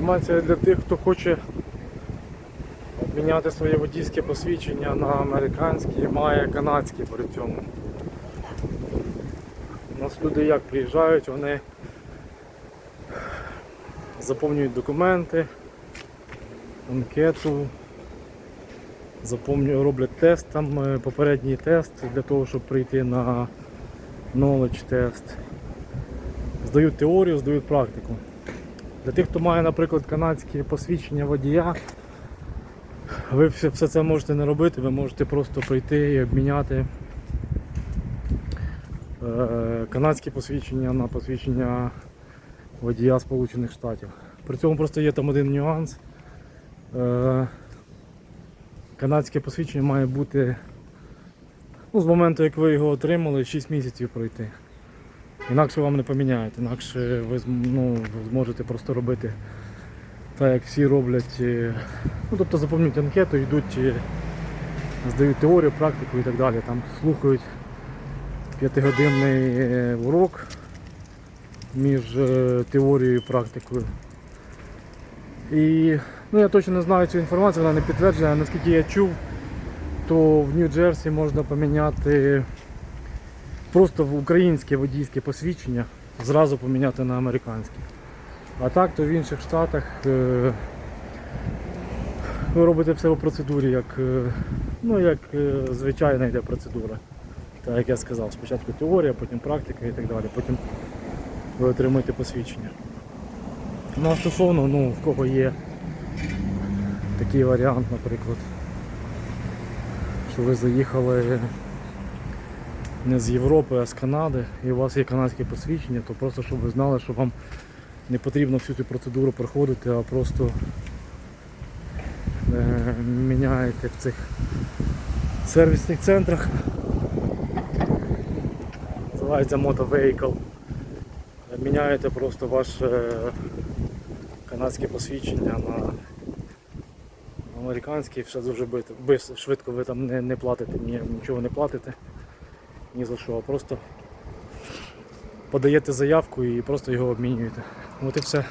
Інформація для тих, хто хоче обміняти своє водійське посвідчення на американське має канадське при цьому. У нас люди як приїжджають, вони заповнюють документи, анкету, заповнюють, роблять тест, там е, попередній тест для того, щоб прийти на knowledge тест. Здають теорію, здають практику. Для тих, хто має, наприклад, канадське посвідчення водія, ви все, все це можете не робити, ви можете просто прийти і обміняти е, канадське посвідчення на посвідчення водія Сполучених Штатів. При цьому просто є там один нюанс. Е, канадське посвідчення має бути ну, з моменту, як ви його отримали, 6 місяців пройти. Інакше вам не поміняють, інакше ви ну, зможете просто робити так, як всі роблять. Ну, тобто заповнюють анкету, йдуть, здають теорію, практику і так далі. Там слухають п'ятигодинний е, урок між е, теорією і практикою. І ну, я точно не знаю цю інформацію, вона не підтверджена. Наскільки я чув, то в Нью-Джерсі можна поміняти просто в українське водійське посвідчення, зразу поміняти на американське. А так, то в інших штатах е, ви робите все по процедурі, як, е, ну, як е, звичайна йде процедура. Так як я сказав, спочатку теорія, потім практика і так далі, потім ви отримуєте посвідчення. Ну, а стосовно, ну, в кого є такий варіант, наприклад, що ви заїхали не з Європи, а з Канади, і у вас є канадське посвідчення, то просто щоб ви знали, що вам не потрібно всю цю процедуру проходити, а просто е, міняєте в цих сервісних центрах. Називається Moto Vehicle. Міняєте просто ваше канадське посвідчення на американське, все дуже швидко ви там не, не платите, ні, нічого не платите ні за що, а просто подаєте заявку і просто його обмінюєте. От і все.